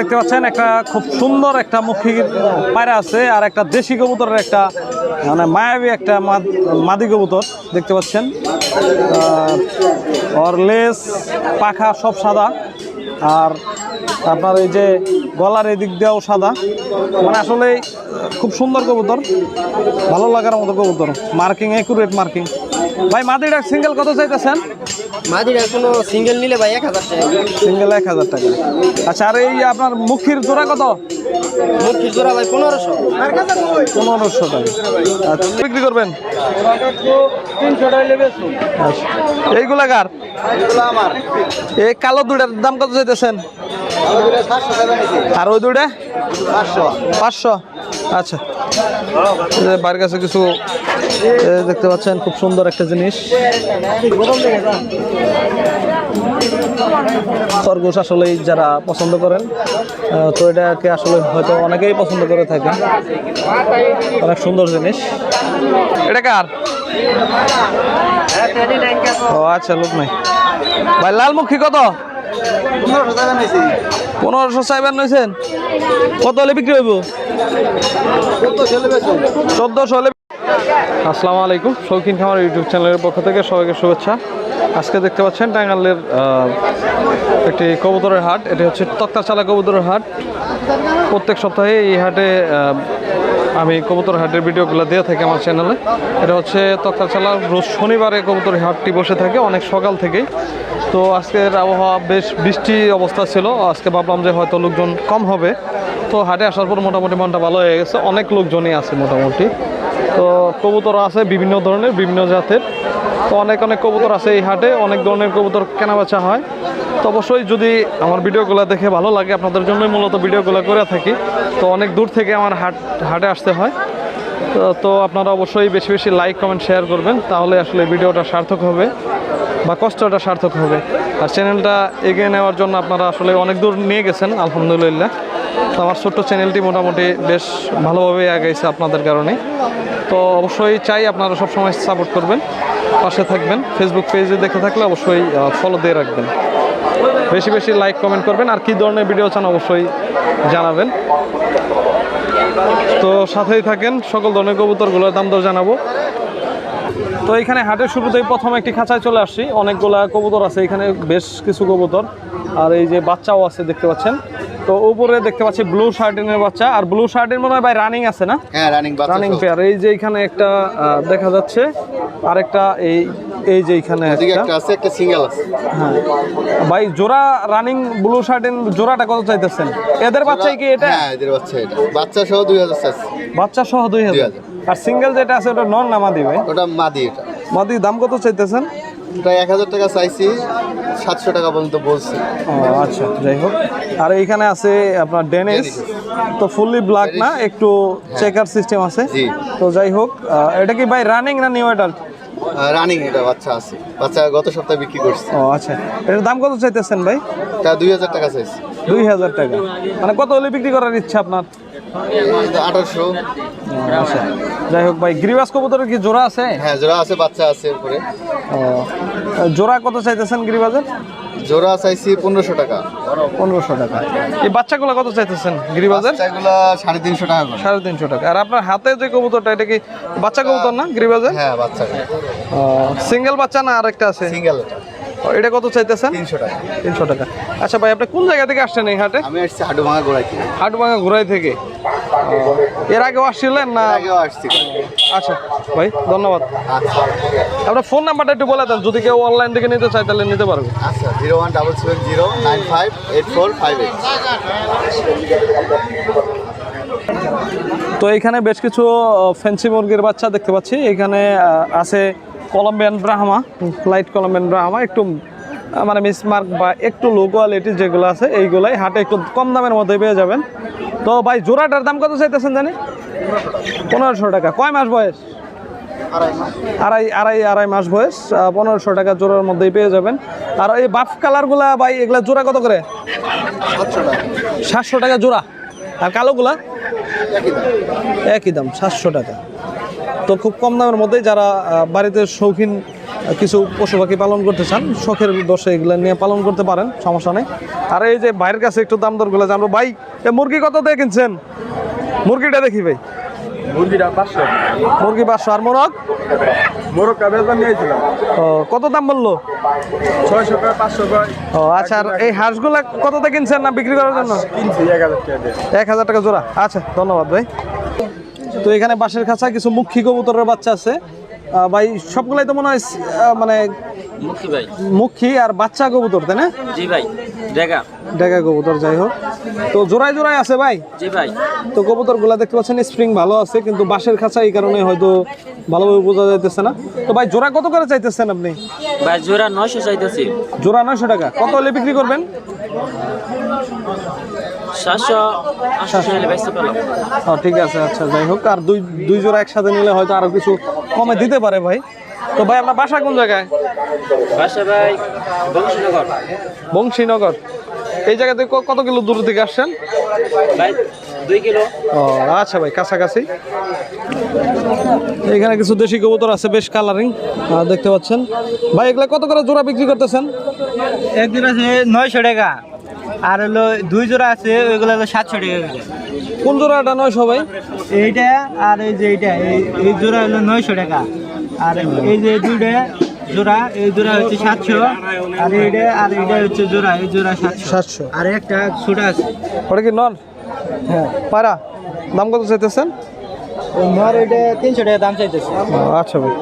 দেখতে পাচ্ছেন, একটা খুব সুন্দর একটা মুখী পায়রা আছে আর একটা দেশি কবুতরের একটা মানে মায়াবী একটা মাদ- কবুতর দেখতে পাচ্ছেন। ওর লেস পাখা সব সাদা আর আপনার এই যে গলার এই দিক দিয়েও সাদা। মানে আসলে খুব সুন্দর কবুতর, ভালো লাগার মতো কবুতর। Marking accurate marking. ভাই মাদিটা সিঙ্গেল কত চাইতেছেন? মাদিরা কোনো সিঙ্গেল নিলে ভাই এক হাজার টাকা। সিঙ্গেল এক হাজার টাকা। আচ্ছা আর এই আপনার মুখির জোড়া কত? মুরগির জোড়া ভাই পনেরোশো। পনেরোশো টাকা। আচ্ছা বিক্রি করবেন? তিনশো টাকা আচ্ছা এইগুলা কার? আমার এই কালো দুটার দাম কত চাইতেছেন? আর ওই দুটা পাঁচশো। পাঁচশো। আচ্ছা বাড়ির কাছে কিছু দেখতে পাচ্ছেন, খুব সুন্দর একটা জিনিস। খরগোশ আসলে যারা পছন্দ করেন তো এটাকে আসলে হয়তো অনেকেই পছন্দ করে থাকে অনেক সুন্দর জিনিস। এটা কার? ও আচ্ছা লোক নাই। ভাই, লালমুখী কত? পনেরোশো চাইবার নইছেন? কত হলে বিক্রি হইব? চোদ্দোশো হলে আসসালামু আলাইকুম শৌখিন খামার ইউটিউব চ্যানেলের পক্ষ থেকে সবাইকে শুভেচ্ছা। আজকে দেখতে পাচ্ছেন টাঙ্গালের একটি কবুতরের হাট। এটি হচ্ছে তক্তাচালা কবুতরের হাট। প্রত্যেক সপ্তাহে এই হাটে আমি কবুতর হাটের ভিডিওগুলো দিয়ে থাকি আমার চ্যানেলে। এটা হচ্ছে তক্তাচালা রোজ শনিবারে কবুতরের হাটটি বসে থাকে, অনেক সকাল থেকেই। তো আজকের আবহাওয়া বেশ বৃষ্টি অবস্থা ছিল, আজকে ভাবলাম যে হয়তো লোকজন কম হবে। তো হাটে আসার পর মোটামুটি মনটা ভালো হয়ে গেছে, অনেক লোকজনই আছে মোটামুটি। তো কবুতর আছে বিভিন্ন ধরনের, বিভিন্ন জাতের। তো অনেক অনেক কবুতর আছে এই হাটে, অনেক ধরনের কবুতর কেনাবেচা হয়। তো অবশ্যই যদি আমার ভিডিওগুলো দেখে ভালো লাগে, আপনাদের জন্যই মূলত ভিডিওগুলো করে থাকি। তো অনেক দূর থেকে আমার হাট হাটে আসতে হয়। তো- আপনারা অবশ্যই বেশি বেশি লাইক কমেন্ট শেয়ার করবেন, তাহলে আসলে ভিডিওটা সার্থক হবে বা কষ্টটা সার্থক হবে। আর চ্যানেলটা এগিয়ে নেওয়ার জন্য আপনারা আসলে অনেক দূর নিয়ে গেছেন, আলহামদুলিল্লাহ। তো আমার ছোট্ট চ্যানেলটি মোটামুটি বেশ ভালোভাবে আগাইছে আপনাদের কারণে। তো অবশ্যই চাই আপনারা সবসময় সাপোর্ট করবেন, পাশে থাকবেন। ফেসবুক পেজে দেখে থাকলে অবশ্যই ফলো দিয়ে রাখবেন। বেশি বেশি লাইক কমেন্ট করবেন। আর কি ধরনের ভিডিও চান অবশ্যই জানাবেন। তো সাথেই থাকেন, সকল ধরনের কবুতরগুলোর দাম দর জানাব। তো এখানে হাটের শুরুতেই প্রথম একটি খাঁচায় চলে আসছি। অনেকগুলা কবুতর আছে এখানে, বেশ কিছু কবুতর। আর এই যে বাচ্চাও আছে, দেখতে পাচ্ছেন। তো উপরে দেখতে পাচ্ছি ব্লু শার্টিনের বাচ্চা। আর ব্লু শার্টিন মনে হয় ভাই রানিং আছে না? হ্যাঁ রানিং রানিং পেয়ার এই যে এখানে একটা দেখা যাচ্ছে আরেকটা এই এই যে এখানে একটা। আছে একটা সিঙ্গেল আছে। হ্যাঁ। ভাই জোড়া রানিং ব্লু শার্টিন জোড়াটা কত চাইতেছেন? এদের বাচ্চাই কি এটা? হ্যাঁ এদের বাচ্চা এটা। বাচ্চা সহ দুই হাজার বাচ্চা সহ দুই হাজার। 2000 আর সিঙ্গেল যেটা আছে ওটা নন না মাদি ভাই? ওটা মাদি এটা। মাদি দাম কত চাইতেছেন? ওটা এক হাজার টাকা চাইছি সাতশো টাকা পর্যন্ত বলছে। ও আচ্ছা যাই হোক। আর এইখানে আছে আপনার ডেনিস তো ফুললি ব্ল্যাক না একটু চেকার সিস্টেম আছে। তো যাই হোক এটা কি ভাই রানিং না নিউ অ্যাডাল্ট রানিং এটা বাচ্চা আছে। বাচ্চা গত সপ্তাহে বিক্রি করছে। ও আচ্ছা। এটার দাম কত চাইতেছেন ভাই? তা দুই হাজার টাকা চাইছি। দুই হাজার টাকা। মানে কত হলে বিক্রি করার ইচ্ছা আপনার? আঠারোশো। যাই হোক ভাই গ্রিবাস কবুতরের কি জোড়া আছে? হ্যাঁ জোড়া আছে বাচ্চা আছে উপরে। ও জোড়া কত চাইতেছেন গিরিবাজের জোড়া চাইছি পনেরোশো টাকা। পনেরোশো টাকা। এই বাচ্চাগুলো কত চাইতেছেন গিরিবাজের বাচ্চাগুলো সাড়ে তিনশো টাকা সাড়ে তিনশো টাকা। আর আপনার হাতে যে কবুতরটা এটা কি বাচ্চা কবুতর না গিরিবাজের হ্যাঁ বাচ্চা। সিঙ্গেল বাচ্চা না আরেকটা আছে? সিঙ্গেল এটা কত চাইতেছেন? তিনশো টাকা। তিনশো টাকা। আচ্ছা ভাই আপনি কোন জায়গা থেকে আসছেন এই হাটে? আমি আসছি হাডু ভাঙা গোড়াই থেকে। হাটভাঙা ঘুরাই থেকে। এর আগেও আসছিলেন না? আগেও আসছি। আচ্ছা ভাই ধন্যবাদ। আচ্ছা। আপনার ফোন নাম্বারটা একটু বলে দেন যদি কেউ অনলাইন থেকে নিতে চায় তাহলে নিতে পারবে। আচ্ছা zero one double seven zero nine five eight four five eight. তো এখানে বেশ কিছু ফ্যান্সি মুরগির বাচ্চা দেখতে পাচ্ছি। এখানে আছে Colombian Brahma light Colombian Brahma একটু মানে মিসমার্ক বা একটু লো কোয়ালিটি যেগুলো আছে, এইগুলাই হাটে একটু কম দামের মধ্যে পেয়ে যাবেন। তো ভাই, জোড়াটার দাম কত চাইতেছেন জানি? পনেরোশো টাকা। কয় মাস বয়স? আড়াই আড়াই আড়াই মাস বয়স পনেরোশো টাকা জোড়ার মধ্যেই পেয়ে যাবেন। আর এই বাফ কালারগুলা ভাই, এগুলা জোড়া কত করে? সাতশো টাকা। জোড়া। আর কালোগুলা? একই দাম, সাতশো টাকা। তো খুব কম দামের মধ্যেই যারা বাড়িতে শৌখিন কিছু পশু পাখি পালন করতে চান শখের বসে এগুলো নিয়ে পালন করতে পারেন সমস্যা নেই। আর এই যে ভাইয়ের কাছে একটু দাম দরগুলো জানব। ভাই এ মুরগি কত দিয়ে কিনছেন? মুরগিটা দেখি ভাই। মুরগিটা পাঁচশো। মুরগি পাঁচশো। আর মোরগ? নিয়েছিলাম। ও কত দাম বলল? ছয়শো করে পাঁচশো করে। ও আচ্ছা আর এই হাঁসগুলা কততে কিনছেন না বিক্রি করার জন্য? কিনছি এক হাজার টাকা এক হাজার টাকা জোড়া। আচ্ছা ধন্যবাদ ভাই। তো এখানে বাঁশের খাঁচা কিছু মুখী কবুতরের বাচ্চা আছে। ভাই সবগুলাই তো মনে হয় মানে ভাই। মুখী আর বাচ্চা কবুতর তাই না? জি ভাই দেখা ডেকা কবুতর যাই হোক। তো জোড়ায় জোড়ায় আছে ভাই? জি ভাই। তো কবুতরগুলা দেখতে পাচ্ছেন স্প্রিং ভালো আছে কিন্তু বাঁশের খাঁচা এই কারণে হয়তো ভালোভাবে বোঝা যাইতেছে না। তো ভাই জোড়া কত করে চাইতেছেন আপনি? ভাই জোড়া নয়শো চাইতেছি। জোড়া নয়শো টাকা। কত হলে বিক্রি করবেন সাতশো আটশো হলে বেচতে পেলাম ও ঠিক আছে আচ্ছা যাই হোক আর দুই দুই জোড়া একসাথে নিলে হয়তো আরও কিছু কমে দিতে পারে ভাই। তো ভাই আপনার বাসা কোন জায়গায়? বাসা ভাই বংশীনগর। বংশীনগর। এই জায়গা থেকে ক- কত কিলো দূর থেকে আসছেন? দুই কিলো। ও আচ্ছা ভাই কাছাকাছি। এখানে কিছু দেশি কবুতর আছে বেশ কালারিং দেখতে পাচ্ছেন। ভাই এগুলা কত করে জোড়া বিক্রি করতেছেন? এক জোড়া আছে নয়শো টাকা। আর হলো দুই জোড়া আছে ওইগুলো হলো সাতশো টাকা করে। কোন জোড়াটা নয় সবাই এইটা আর এই যে এইটা এই এই জোড়া হলো নয়শো টাকা। আর এই যে দুইটা জোড়া এই জোড়া হচ্ছে সাতশো। আর এইটা আর এইটা হচ্ছে জোড়া এই জোড়া সাতশো। সাতশো। আর একটা ছোট আছে। ওটা কি নন? হ্যাঁ। পায়রা? দাম কত চাইতেছেন? নর এইটা তিনশো টাকা দাম চাইতেছে। আচ্ছা ভাই।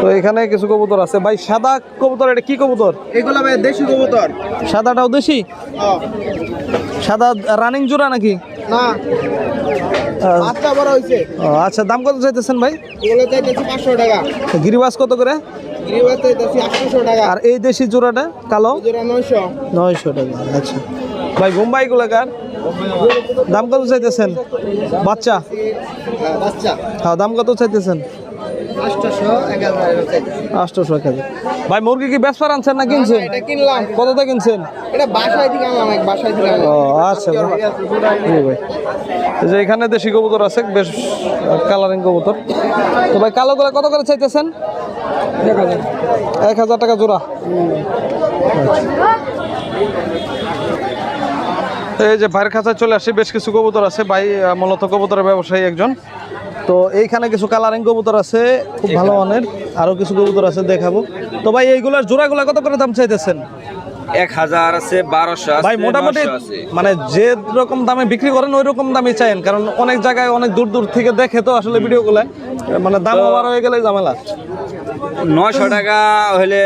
তো এখানে কিছু কবুতর আছে। ভাই সাদা কবুতর এটা কি কবুতর? এগুলো ভাই দেশি কবুতর। সাদাটাও দেশি? সাদা রানিং জোড়া নাকি? না। আচ্ছা দাম কত চাইতেছেন ভাই? পাঁচশো টাকা। গিরিবাস কত করে? আর এই দেশি জোড়াটা কালো? জোড়া নয়শো। টাকা আচ্ছা। ভাই বোম্বাই গুলাকার? দাম কত চাইতেছেন? বাচ্চা? বাচ্চা। হ্যাঁ দাম কত চাইতেছেন? আটশোশো এক হাজার ভাই মুরগি কি বেসপার আনছেন না কিনছেন? কততে কিনছেন? ও আচ্ছা। ভাই। যে এখানে দেশি কবুতর আছে বেশ কালারিং কবুতর। তো ভাই কালো করে কত করে চাইতেছেন? এক হাজার। টাকা জোড়া। এই যে ভাইয়ের কাছে চলে আসি বেশ কিছু কবুতর আছে। ভাই মূলত কবুতরের ব্যবসায়ী একজন। তো এইখানে কিছু কালারিং কবুতর আছে খুব ভালো মানের। আরও কিছু কবুতর আছে দেখাবো। তো ভাই এইগুলার জোড়াগুলা কত করে দাম চাইতেছেন? এক হাজার আছে বারোশো ভাই মোটামুটি মানে যে রকম দামে বিক্রি করেন ওই রকম দামে চাইন। কারণ অনেক জায়গায় অনেক দূর দূর থেকে দেখে তো আসলে ভিডিওগুলো। মানে দাম ওভার হয়ে গেলে ঝামেলা। নয়শো টাকা হলে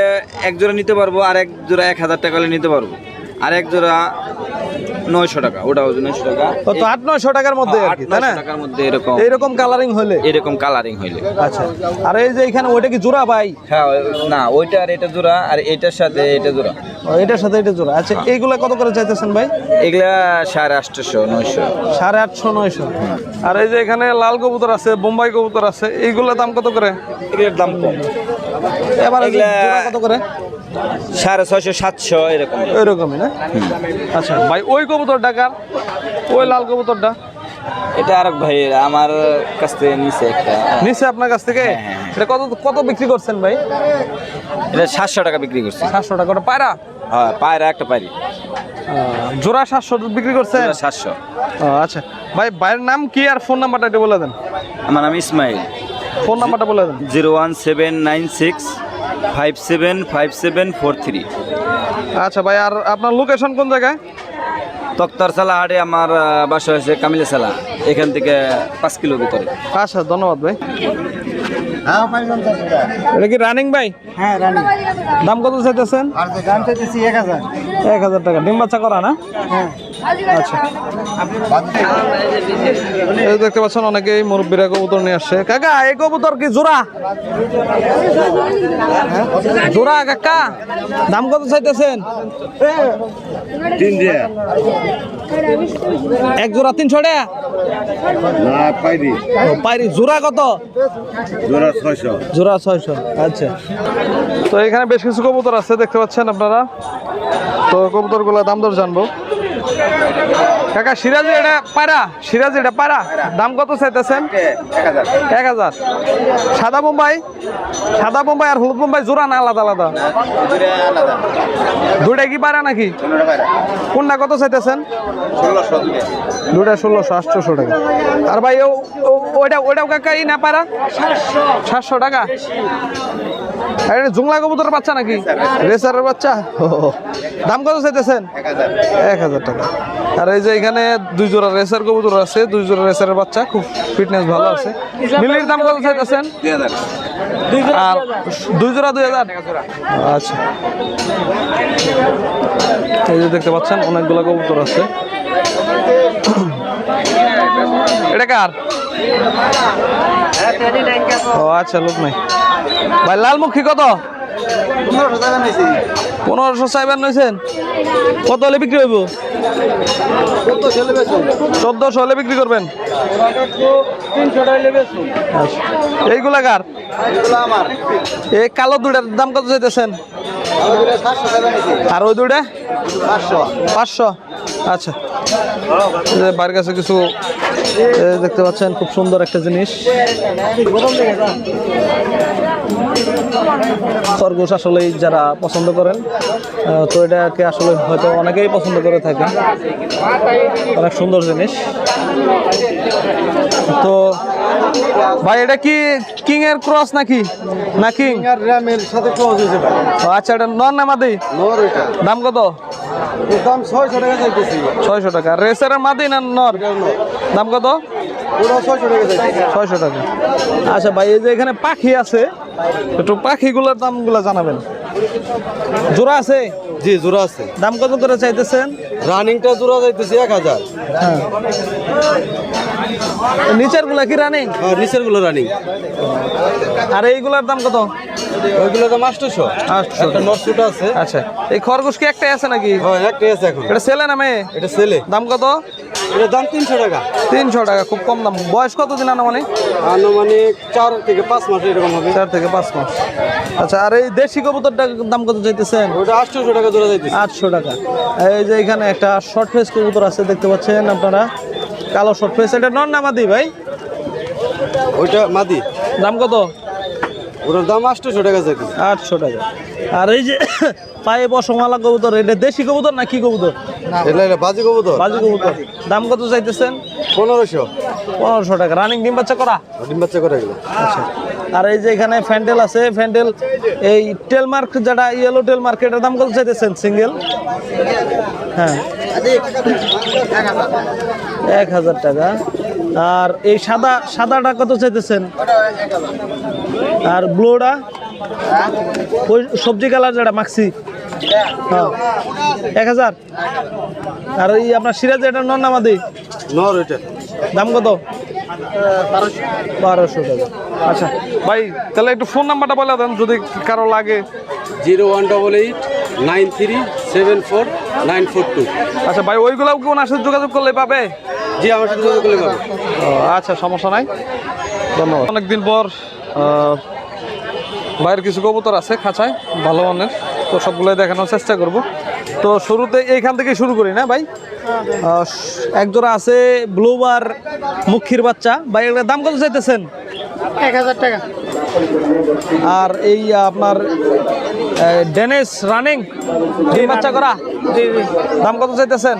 এক জোড়া নিতে পারব আর এক জোড়া এক হাজার টাকা হলে নিতে পারব। আর এক জোড়া নয়শো টাকা ওটাও নয়শো টাকা। তো তো আট নয়শো টাকার মধ্যে আর কি তাই না? টাকার মধ্যে এরকম। এইরকম কালারিং হলে? এরকম কালারিং হইলে। আচ্ছা আর এই যে এখানে ওইটা কি জোড়া ভাই? হ্যাঁ না ওইটা আর এটা জোড়া আর এটার সাথে এটা জোড়া। এটার সাথে এটা জোড়া। আচ্ছা এইগুলা কত করে চাইতেছেন ভাই? এগুলা সাড়ে আটশোশো নয়শো। সাড়ে আটশো নয়শো। আর এই যে এখানে লাল কবুতর আছে বোম্বাই কবুতর আছে এইগুলা দাম কত করে? এগুলোর দাম কম। এবার এগুলা- কত করে? সাড়ে ছয়শো সাতশো এরকম। ওইরকমই না? আচ্ছা ভাই ওই কবুতর টাকার ওই লাল কবুতরটা? এটা আর এক ভাই আমার কাছ থেকে নিচে একটা। নিচে আপনার কাছ থেকে? এটা কত কত বিক্রি করছেন ভাই? এটা সাতশো টাকা বিক্রি করছি। সাতশো টাকা ওটা পায়রা? হ্যাঁ পায়রা একটা পারি জোড়া সাতশো বিক্রি করছেন সাতশো। আচ্ছা। ভাই ভাইয়ের নাম কি আর ফোন নাম্বারটা একটু বলে দেন? আমার নাম ইসমাইল। ফোন নাম্বারটা বলে দেন। Zero one seven nine six five seven five seven four three. আচ্ছা ভাই আর আপনার লোকেশন কোন জায়গায়? তক্তারসালা হাটে আমার বাসা হয়েছে কামিলাসালা এখান থেকে পাঁচ কিলো ভিতরে। আচ্ছা ধন্যবাদ ভাই। হ্যাঁ এটা কি রানিং ভাই? হ্যাঁ রানি দাম কত চাইতেছেন? দাম চাইতেছি এক হাজার। এক হাজার টাকা। ডিম বাচ্চা করা না? হ্যাঁ। আচ্ছা। এই দেখতে পাচ্ছেন অনেকেই মুরব্বীরা কবুতর নিয়ে আসছে। কাকা এই কবুতর কি জোড়া? জোড়া কাকা দাম কত চাইতেছেন? এক জোড়া তিনশো টাকা? ও, পাইরি জোড়া কত? জোড়া ছয়শো। জোড়া ছয়শো আচ্ছা। তো এখানে বেশ কিছু কবুতর আছে দেখতে পাচ্ছেন আপনারা। তো কবুতরগুলো দাম দর জানব। কাকা, সিরাজ এটা পায়রা সিরাজ এটা পায়রা দাম কত চাইতেছেন? এক হাজার। সাদা বোম্বাই? সাদা বোম্বাই আর হলুদ বোম্বাই জোড়া না আলাদা আলাদা? দুইটা কি পারা নাকি? কোনটা কত চাইতেছেন? দুটা ষোলোশো, আটশোশো টাকা। আর ভাই ওইটা ওইটাও কাকা এই না পায়রা সাতশো টাকা? এটা জুংলা কবুতরের বাচ্চা নাকি? রেসারের বাচ্চা? দাম কত চাইতেছেন? এক হাজার টাকা। আর এই যে এখানে দুই জোড়া রেসার কবুতর আছে দুই জোড়া রেসারের বাচ্চা খুব ফিটনেস ভালো আছে। মিলির দাম কত চাইতেছেন? আর দুই জোড়া দুই হাজার? আচ্ছা। এই যে দেখতে পাচ্ছেন অনেকগুলো কবুতর আছে। এটা কার? ও আচ্ছা লোক নাই ভাই লালমুখী কত পনেরোশো চাইবার নইছেন কত হলে বিক্রি হইব? চোদ্দশো হলে বিক্রি করবেন? আচ্ছা। এইগুলা কার? এই কালো দুটার দাম কত চাইতেছেন? আর ওই দুটা পাঁচশো। আচ্ছা। বাড়ির কাছে কিছু এ, দেখতে পাচ্ছেন খুব সুন্দর একটা জিনিস। খরগোশ আসলেই যারা পছন্দ করেন তো এটাকে আসলে হয়তো অনেকেই পছন্দ করে থাকেন। অনেক সুন্দর জিনিস। তো ভাই এটা কি কিং এর ক্রস নাকি? না কিং আর র্যামের সাথে ক্লোজ হয়েছে ভাই। আচ্ছা এটা নন নামাদি নর এটা। দাম কত? দাম ছয়শো টাকা চাইতেছি। ছয়শো টাকা। রেসারের মাদি না নর। দাম কত? ছয়শো টাকা আচ্ছা ভাই এই যে এখানে পাখি আছে একটু পাখিগুলোর দামগুলো জানাবেন। জোড়া আছে? জি জোড়া আছে। দাম কত করে চাইতেছেন? রানিংটা জোড়া এক হাজার। হ্যাঁ। নিচেরগুলা কি রানিং? আর নিচেরগুলো রানিং। আর এইগুলার দাম কত? আটশো আছে। আচ্ছা এই খরগোশ কি একটাই আছে নাকি? হ্যাঁ একটাই আছে এখন। এটা ছেলে না মেয়ে? এটা ছেলে। দাম কত? এটার দাম তিনশো টাকা। তিনশো টাকা খুব কম দাম। বয়স কত দিন আনুমানিক? আনুমানিক চার থেকে পাঁচ মাস এরকম হবে। চার থেকে পাঁচ মাস। আচ্ছা আর এই দেশি কবুতরটার দাম কত চাইতেছেন? ওটা আটশোশো টাকা জোড়া যাইতেছে আটশো টাকা। এই যে এখানে একটা শর্ট ফেস কবুতর আছে দেখতে পাচ্ছেন আপনারা। কালো শর্ট ফেস এটা নন নামাদি ভাই? ওইটা মাদি। দাম কত? ওটার দাম আটশোশো টাকা যাইতেছে আটশো টাকা। আর এই যে পায়ে বসমালা কবুতর এটা দেশি কবুতর না কি কবুতর? এটা এটা বাজি কবুতর? বাজু কবুতর। দাম কত চাইতেছেন? পনেরোশো। পনেরোশো টাকা। রানিং ডিম বাচ্চা করা? ডিম বাচ্চা করে গেলো আচ্ছা। আর এই যে এখানে ফ্যান্ডেল আছে ফ্যান্ডেল এই যেটা ইয়েলো এটার দাম কত চাইতেছেন? সিঙ্গেল হ্যাঁ। এক হাজার টাকা। আর এই সাদা সাদাটা কত চাইতেছেন? আর ব্লুটা? ওই সবজি কালার যেটা মাখছি এক হাজার? আর এই আপনার সিরাজ এটা নন নামাদি নর ওইটা দাম কত? বারোশো টাকা। আচ্ছা ভাই তাহলে একটু ফোন নাম্বারটা বলে দেন যদি কারও লাগে। Zero one double eight nine three seven four nine four two. আচ্ছা ভাই ওইগুলাও কি ওনার সাথে যোগাযোগ করলে পাবে? জি আমার সাথে যোগাযোগ করলে পাবে। আচ্ছা সমস্যা নাই। ধন্যবাদ। অনেকদিন পর ভাইয়ের কিছু কবুতর আছে খাঁচায় ভালো মানের। তো সবগুলোই দেখানোর চেষ্টা করব। তো শুরুতে এইখান থেকে শুরু করি না ভাই? একজোড়া এক জোড়া আছে ব্লুবার মুখির বাচ্চা। ভাই এগুলোর দাম কত চাইতেছেন? এক হাজার টাকা। আর এই আপনার ডেনিস রানিং বাচ্চা করা? দাম কত চাইতেছেন?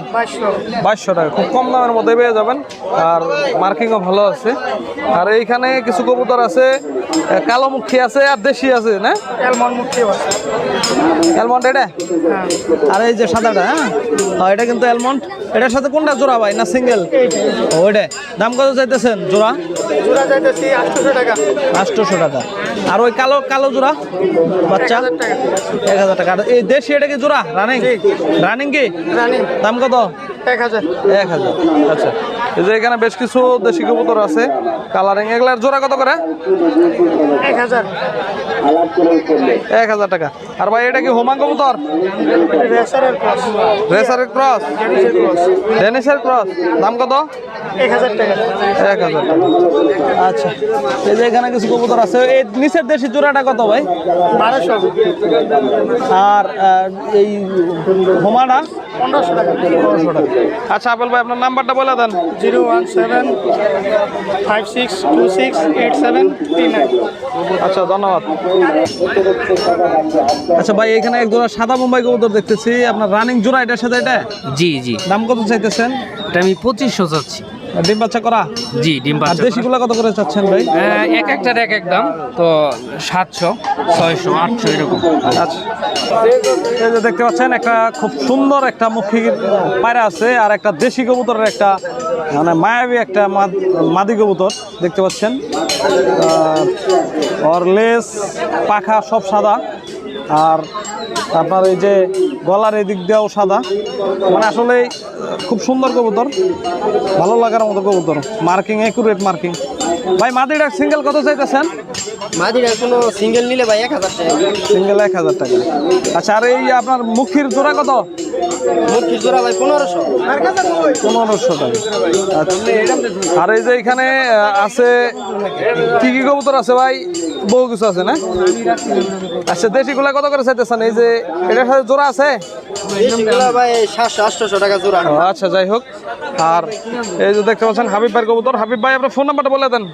বাইশশো। টাকা। খুব কম দামের মধ্যে পেয়ে যাবেন। আর মার্কিংও ভালো আছে। আর এইখানে কিছু কবুতর আছে কালো মুখী আছে আর দেশি আছে না? অ্যালমন্ড এটা? আর এই যে সাদাটা হ্যাঁ? হ্যাঁ, এটা কিন্তু অ্যালমন্ড এটার সাথে কোনটা জোড়া ভাই না সিঙ্গেল? ওইটা দাম কত চাইতেছেন জোড়া? জোড়া আটশোশো টাকা। আটশোশো টাকা। আর ওই কালো কালো জোড়া? বাচ্চা? এক হাজার টাকা। আর এই দেশি এটা কি জোড়া? রানিং রানিং কি? রানিং দাম কত? এক হাজার। এক হাজার। আচ্ছা। এই যে এখানে বেশ কিছু দেশি কবুতর আছে। কালারিং এগুলার জোড়া কত করে? এক হাজার। এক হাজার টাকা। আর ভাই এটা কি হোমা কবুতর? রেসারের ক্রস ডেনিসের ক্রস দাম কত? এক হাজার টাকা। এক হাজার। টাকা আচ্ছা এই যে এখানে কিছু কবুতর আছে এই নিচের দেশি জোড়াটা কত ভাই? বারোশো। আর এই হোমাটা পনেরোশো টাকা। পনেরোশো টাকা। আচ্ছা আপেল ভাই আপনার নাম্বারটা বলে দেন। Zero one seven five six two six eight seven three nine. আচ্ছা ধন্যবাদ। আচ্ছা ভাই এখানে এক জোড়া সাদা মুম্বাই কবুতর দেখতেছি। আপনার রানিং জোড়া এটার সাথে এটা? জি জি। দাম কত চাইতেছেন? এটা আমি পঁচিশশো চাচ্ছি। ডিম বাচ্চা করা? জি ডিম বাচ্চা দেশিগুলো কত করে চাচ্ছেন ভাই? এক একটার এক এক দাম তো সাতশো ছয়শো আটশো এরকম। আচ্ছা। এই যে দেখতে পাচ্ছেন একটা খুব সুন্দর একটা মুখির পায়রা আছে আর একটা দেশি কবুতরের একটা মানে মায়াবী একটা মাদ- কবুতর দেখতে পাচ্ছেন। ওর লেস পাখা সব সাদা। আর আপনার এই যে গলার এই দিক দিয়েও সাদা। মানে আসলে খুব সুন্দর কবুতর, ভালো লাগার মতো কবুতর। মার্কিং একুরেট মার্কিং ভাই মাদিটা সিঙ্গেল কত চাইতেছেন? মাদিরা কোনো সিঙ্গেল নিলে ভাই এক হাজার টাকা। সিঙ্গেল এক হাজার টাকা। আচ্ছা আর এই আপনার মুখির জোড়া কত? মুরগির জোড়া ভাই পনেরোশো। পনেরোশো টাকা। আচ্ছা। আর এই যে এখানে আছে কি কি কবুতর আছে ভাই? বহু কিছু আছে না? আচ্ছা দেশিগুলা কত করে চাইতেছেন? এই যে এটার সাথে জোড়া আছে? দেশিগুলা ভাই সাতশো আটশোশো টাকা জোড়া। আচ্ছা যাই হোক। আর এই যে দেখতে পাচ্ছেন হাবিব ভাইয়ের কবুতর। হাবিব ভাই আপনার ফোন নাম্বারটা বলে দেন।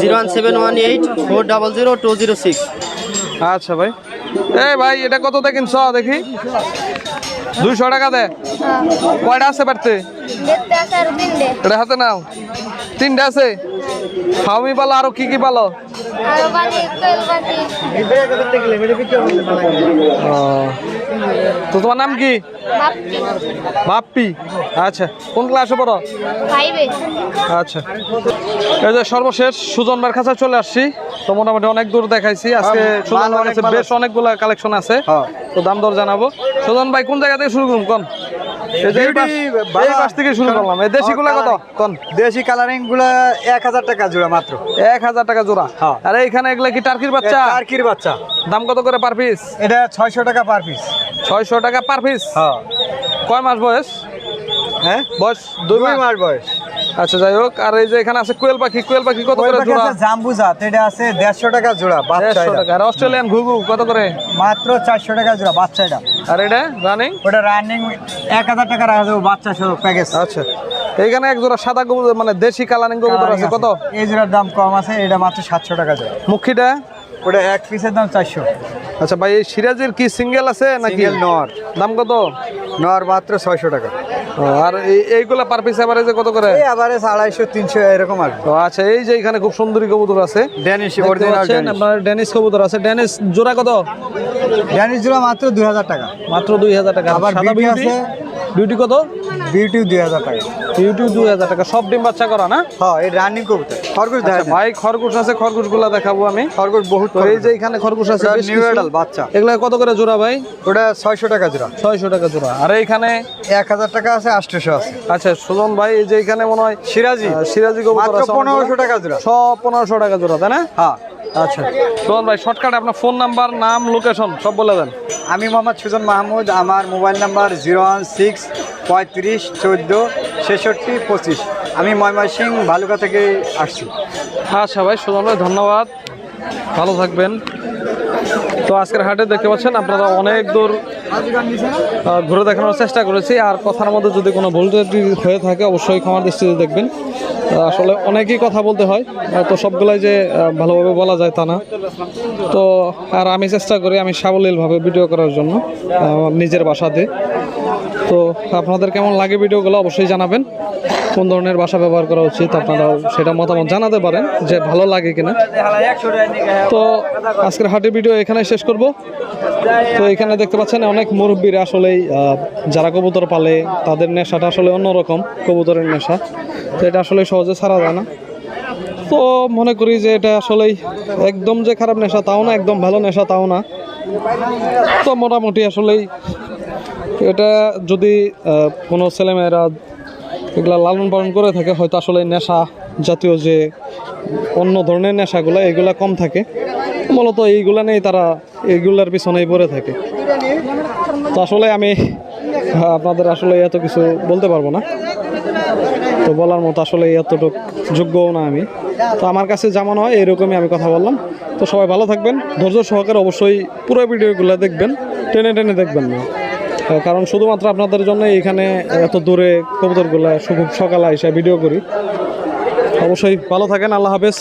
Zero one seven one eight four double zero two zero six. আচ্ছা ভাই। এই ভাই এটা কত দেখেন চ দেখি। দুইশো টাকা দে। কয়টা আছে তিনটে। এটা হাতে নাও। তিনটা আছে? ফাউমি পালো আরও কি কি পালো তো তোমার নাম কি? বাপ্পি। বাপ্পি। আচ্ছা কোন ক্লাসে পড়ো? আচ্ছা। এই যে সর্বশেষ সুজন ভাইয়ের কাছে চলে আসছি। তো মোটামুটি অনেক দূর দেখাইছি। আজকে সুজন ভাইয়ের কাছে বেশ অনেকগুলা কালেকশন আছে। তো দাম দর জানাব। সুজন ভাই কোন জায়গা থেকে শুরু করুন কোন? থেকে শুরু করলাম। এই দেশিগুলা কত? কোন? দেশি কালারিংগুলা এক হাজার টাকা জোড়া মাত্র। এক হাজার টাকা জোড়া? আর এইখানে এগুলা কি টার্কির বাচ্চা? টার্কির বাচ্চা। দাম কত করে পার পিস এটা ছয়শো টাকা পার পিস ছয়শো টাকা পার পিস হ্যাঁ। কয় মাস বয়স? হ্যাঁ? বয়স দুই মাস বয়স। আচ্ছা যাই হোক আর এই যে এখানে আছে কোয়েল পাখি কোয়েল পাখি কত করে জোড়া? জাম্বু জাত এটা আছে দেড়শো টাকা জোড়া বাচ্চা টাকা। আর অস্ট্রেলিয়ান ঘুঘু কত করে? মাত্র চারশো টাকা জোড়া বাচ্চা এটা। আর এটা রানিং ওটা রানিং এক হাজার টাকা রাখা যাবে বাচ্চা সহ প্যাকেজ আচ্ছা। এইখানে এক জোড়া সাদা কবুতর মানে দেশি কালারিং কবুতর আছে কত? এই জোড়ার দাম কম আছে এটা মাত্র সাতশো টাকা জোড়া। মুখিটা? ওটা এক পিসের দাম চারশো। আচ্ছা ভাই এই সিরাজের কি সিঙ্গেল আছে নাকি? সিঙ্গেল নর। দাম কত? নর মাত্র ছয়শো টাকা। ও, আর এই- এইগুলা পার পিস এভারেজে কত করে? আবার আড়াইশো তিনশো এরকম আর তো আচ্ছা এই যে এখানে খুব সুন্দরী কবুতর আছে। ড্যানিশ অরিজিনাল আপনার ড্যানিশ কবুতর আছে। ড্যানিশ জোড়া কত? ড্যানিশ জোড়া মাত্র দুই হাজার টাকা। মাত্র দুই হাজার টাকা। আবার সাদা বিউটি আছে। বিউটি কত? বিউটিও দুই হাজার টাকা। বিউটি দুই হাজার টাকা। সব ডিম বাচ্চা করা না? হ্যাঁ এই রানিং কবুতর। খরগোশ দেখা আচ্ছা, ভাই খরগোশ আছে খরগোশগুলা দেখাবো আমি। খরগোশ বহুত এই যে এখানে খরগোশ আছে নিউ এডাল বাচ্চা। এগুলা কত করে জোড়া ভাই? ওটা ছয়শো টাকা জোড়া। ছয়শো টাকা জোড়া। আর এইখানে? এক হাজার টাকা আছে আটশোশো আছে। আচ্ছা সুজন ভাই এই যে এখানে মনে হয় সিরাজি। সিরাজি কবুতর পনেরোশো টাকা জোড়া। সব পনেরোশো টাকা জোড়া তাই না? হ্যাঁ। আচ্ছা। সুজন ভাই শর্টকাট আপনার ফোন নাম্বার নাম লোকেশন সব বলে দেন। আমি মোহাম্মদ সুজন মাহমুদ আমার mobile number zero one six পঁয়ত্রিশ চোদ্দ ছেষট্টি পঁচিশ। আমি ময়মনসিং ভালুকা থেকে আসছি। আচ্ছা ভাই সুজন ভাই ধন্যবাদ। ভালো থাকবেন। তো আজকের হাটে দেখতে পাচ্ছেন আপনারা অনেক দূর ঘুরে দেখানোর চেষ্টা করেছি। আর কথার মধ্যে যদি কোনো ভুল হয়ে থাকে, অবশ্যই ক্ষমার দৃষ্টিতে দেখবেন। আসলে অনেকেই কথা বলতে হয় তো সবগুলাই যে ভালোভাবে বলা যায় তা না। তো, আর আমি চেষ্টা করি, আমি সাবলীলভাবে ভিডিও করার জন্য নিজের বাসাতে। তো আপনাদের কেমন লাগে ভিডিওগুলো অবশ্যই জানাবেন। কোন ধরনের ভাষা ব্যবহার করা উচিত আপনারাও সেটা মতামত জানাতে পারেন যে ভালো লাগে কিনা। তো আজকের হাটের ভিডিও এখানে শেষ করব। তো এখানে দেখতে পাচ্ছেন অনেক মুরব্বীরা আসলেই যারা কবুতর পালে তাদের নেশাটা আসলে অন্যরকম, কবুতরের নেশা। তো এটা আসলে সহজে ছাড়া যায় না। তো মনে করি যে এটা আসলেই একদম যে খারাপ নেশা তাও না, একদম ভালো নেশা তাও না। তো মোটামুটি আসলেই এটা যদি কোনো ছেলেমেয়েরা এগুলা লালন পালন করে থাকে, হয়তো আসলে নেশা জাতীয় যে অন্য ধরনের নেশাগুলো, এগুলা কম থাকে। মূলত এইগুলা নেই তারা এইগুলার পিছনেই পড়ে থাকে। তো আসলে আমি আপনাদের আসলে এত কিছু বলতে পারব না। তো বলার মতো আসলে এতটুকু যোগ্যও না আমি। তো আমার কাছে যেমন হয় এরকমই আমি কথা বললাম। তো সবাই ভালো থাকবেন। ধৈর্য সহকারে অবশ্যই পুরো ভিডিওগুলো দেখবেন। টেনে টেনে দেখবেন না। কারণ শুধুমাত্র আপনাদের জন্য এখানে এত দূরে কবুতরগুলো সকালে এসে ভিডিও করি। অবশ্যই ভালো থাকেন, আল্লাহ হাফেজ।